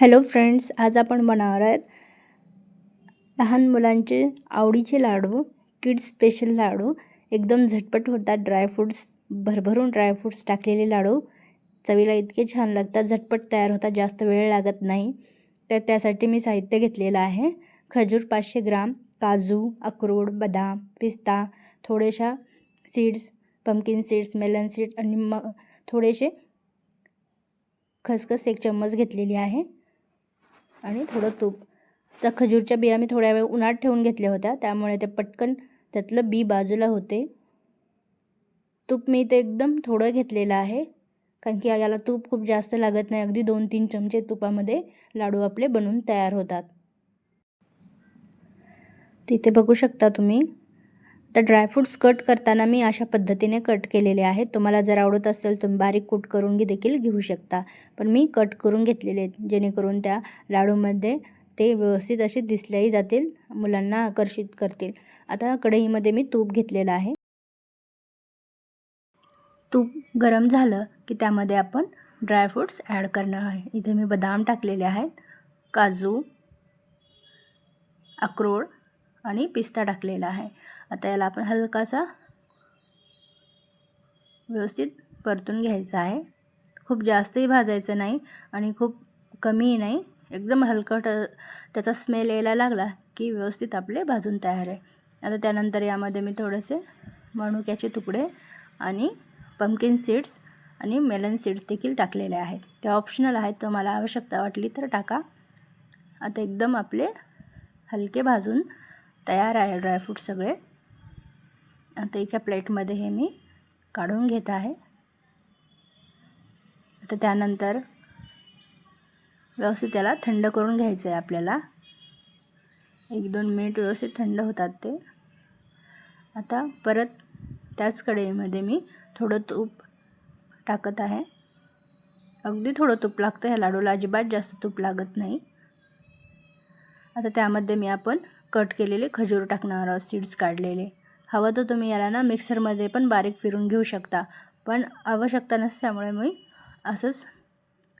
Hello friends आज आपण बनवणार आहेत लहान मुलांचे आवडीचे लाडू किड्स स्पेशल लाडू. एकदम झटपट होतात ड्रायफ्रूट्स भरभरून ड्रायफ्रूट्स टाकलेले लाडू. चवीला इतके छान लागतात झटपट तयार होतात जास्त वेळ लागत नाही. तर त्यासाठी मी साहित्य घेतलेलं आहे. खजूर पाचशे ग्राम काजू अक्रोड बदाम पिस्ता थोडेशा seeds pumpkin seeds melon seeds आणि मग थोडेसे खसखस एक चम्मच घेतलेली आहे. आणि थोडं तूप. त्या खजूरच्या बिया मी थोड्या वेळ उन्हात ठेवून घेतल्या होत्या. त्यामुळे ते पटकन त्यातलं बी बाजूला होते. तूप मी ते एकदम थोडं घेतलेलं आहे. कारण की याला तूप खूप जास्त लागत नाही. अगदी दोन तीन चमचे तुपामध्ये लाडू आपले बनून तयार होतात. तिथे बघू शकता तुम्ही. तर ड्रायफ्रूट्स कट करताना मी अशा पद्धतीने कट केलेले आहेत. तुम्हाला जर आवडत असेल तुम्ही बारीक कूट करून देखील घेऊ शकता. पण मी कट करून घेतलेले आहेत जेणेकरून त्या लाडूमध्ये ते व्यवस्थित असे दिसल्याही जातील मुलांना आकर्षित करतील. आता कढईमध्ये मी तूप घेतलेलं आहे. तूप गरम झालं की त्यामध्ये आपण ड्रायफ्रूट्स ॲड करणार आहे. इथे मी बदाम टाकलेले आहेत काजू अक्रोड आणि पिस्ता टाकलेला आहे. आता याला आपण हलकासा व्यवस्थित परतून घ्यायचा आहे. खूप जास्तही भाजायचं नाही आणि खूप कमीही नाही. एकदम हलकट त्याचा स्मेल यायला लागला की व्यवस्थित आपले भाजून तयार आहे. आता त्यानंतर यामध्ये मी थोडेसे मणुक्याचे तुकडे आणि पम्किन सीड्स आणि मेलन सीड्स देखील टाकलेले आहेत. ते ऑप्शनल आहेत तुम्हाला आवश्यकता वाटली तर टाका. आता एकदम आपले हलके भाजून तयार आहे ड्रायफ्रूट सगळे. आता एका प्लेटमध्ये हे मी काढून घेत आहे. आता त्यानंतर व्यवस्थित त्याला थंड करून घ्यायचं आहे आपल्याला. एक दोन मिनिट व्यवस्थित थंड होतात ते. आता परत त्याच कढईमध्ये मी थोडं तूप टाकत आहे. अगदी थोडं तूप लागतं ह्या लाडूला. अजिबात जास्त तूप लागत नाही. आता त्यामध्ये मी आपण कट केलेले खजूर टाकणार आहोत सीड्स काढलेले. हवं तर तुम्ही याला ना मिक्सरमध्ये पण बारीक फिरून घेऊ शकता. पण आवश्यकता नसल्यामुळे मी असंच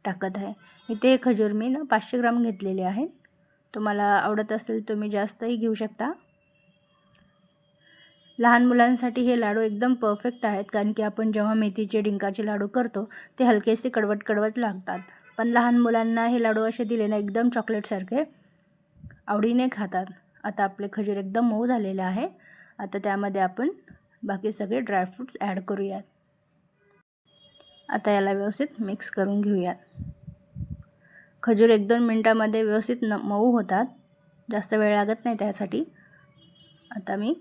टाकत आहे. इथे खजूर मी ना पाचशे ग्राम घेतलेले आहेत. तुम्हाला आवडत असेल तुम्ही जास्तही घेऊ शकता. लहान मुलांसाठी हे लाडू एकदम परफेक्ट आहेत कारण की आपण जेव्हा मेथीचे डिंकाचे लाडू करतो ते हलकेसे कडवट कडवट लागतात. पण लहान मुलांना हे लाडू असे दिले ना एकदम चॉकलेटसारखे आवडीने खातात. आता आपले खजूर एकदम मऊ झालेले आहे. आता त्यामध्ये आपण बाकी सगळे ड्रायफ्रूट्स ॲड करूयात. आता याला व्यवस्थित मिक्स करून घेऊयात. खजूर एक दोन मिनटामध्ये व्यवस्थित न मऊ होतात. जास्त वेळ लागत नाही त्यासाठी. आता मी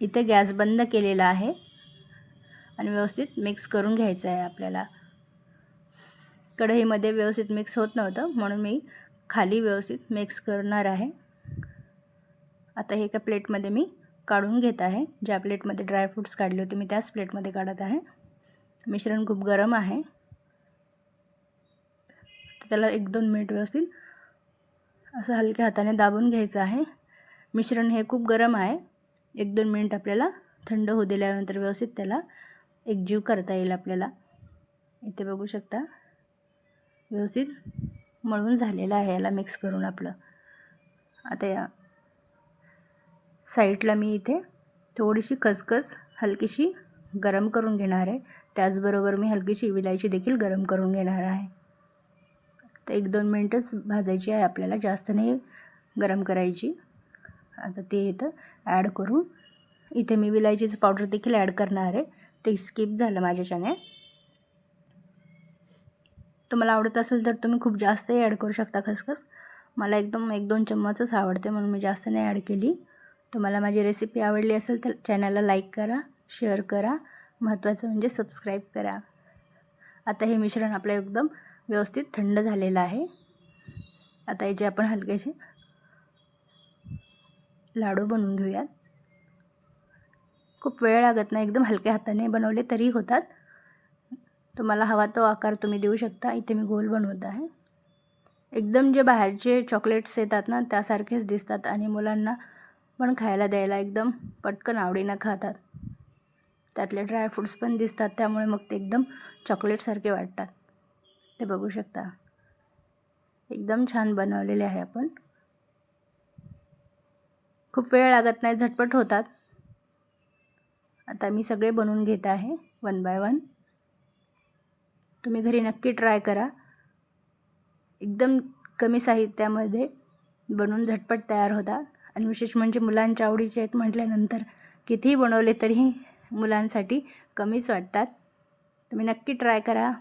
इथे गॅस बंद केलेला आहे. आणि व्यवस्थित मिक्स करून घ्यायचं आहे आपल्याला. कढईमध्ये व्यवस्थित मिक्स होत नव्हतं म्हणून मी खाली व्यवस्थित मिक्स करणार आहे. आता हे एका प्लेटमध्ये मी काढून घेत आहे. ज्या प्लेटमध्ये ड्रायफ्रूट्स काढले होते मी त्याच प्लेटमध्ये काढत आहे. मिश्रण खूप गरम आहे. त्याला एक दोन मिनिट व्यवस्थित असं हलक्या हाताने दाबून घ्यायचं आहे. मिश्रण हे खूप गरम आहे. एक दोन मिनिट आपल्याला थंड होऊ दिल्यानंतर व्यवस्थित त्याला एकजीव करता येईल आपल्याला. इथे बघू शकता. व्यवस्थित मळून झालेलं आहे याला मिक्स करून आपलं. आता या साईडला मी इथे थोडीशी खसखस हलकीशी गरम करून घेणार आहे. त्याचबरोबर मी हलकीशी विलायची देखील गरम करून घेणार आहे. तर एक दोन मिनटंच भाजायची आहे. आपल्याला जास्त नाही गरम करायची. आता ते इथं ॲड करून इथे मी विलायचीचं पावडर देखील ॲड करणार आहे. ते स्किप झालं माझ्याच्याने. तुम्हाला आवडत असेल तर तुम्ही खूप जास्तही ॲड करू शकता खसखस. मला एकदम एक दोन चम्मचच आवडते म्हणून मी जास्त नाही ॲड केली. तुम्हाला माझी रेसिपी आवडली असेल तर चॅनलला लाईक करा शेअर करा. महत्त्वाचं म्हणजे सबस्क्राईब करा. आता हे मिश्रण आपलं एकदम व्यवस्थित थंड झालेलं आहे. आता याचे आपण हलकेसे लाडू बनवून घेऊयात. खूप वेळ लागत नाही एकदम हलक्या हाताने बनवले तरी होतात. तुम्हाला हवा तो आकार तुम्ही देऊ शकता. इथे मी गोल बनवत आहे. एकदम जे बाहेरचे चॉकलेट्स येतात ना त्यासारखेच दिसतात आणि मुलांना पण खायला द्यायला एकदम पटकन आवडीनं खातात. त्यातले ड्रायफ्रूट्स पण दिसतात त्यामुळे मग ते एकदम चॉकलेटसारखे वाटतात. ते बघू शकता. एकदम छान बनवलेले आहे आपण. खूप वेळ लागत नाही झटपट होतात. आता मी सगळे बनवून घेत आहे वन बाय वन तुम्ही घरी नक्की ट्राय करा. एकदम कमी साहित्यामध्ये बनवून झटपट तयार होतात. आणि विशेष म्हणजे मुलांच्या आवडीचे आहेत म्हटल्यानंतर कितीही बनवले तरीही मुलांसाठी कमीच वाटतात. तुम्ही नक्की ट्राय करा.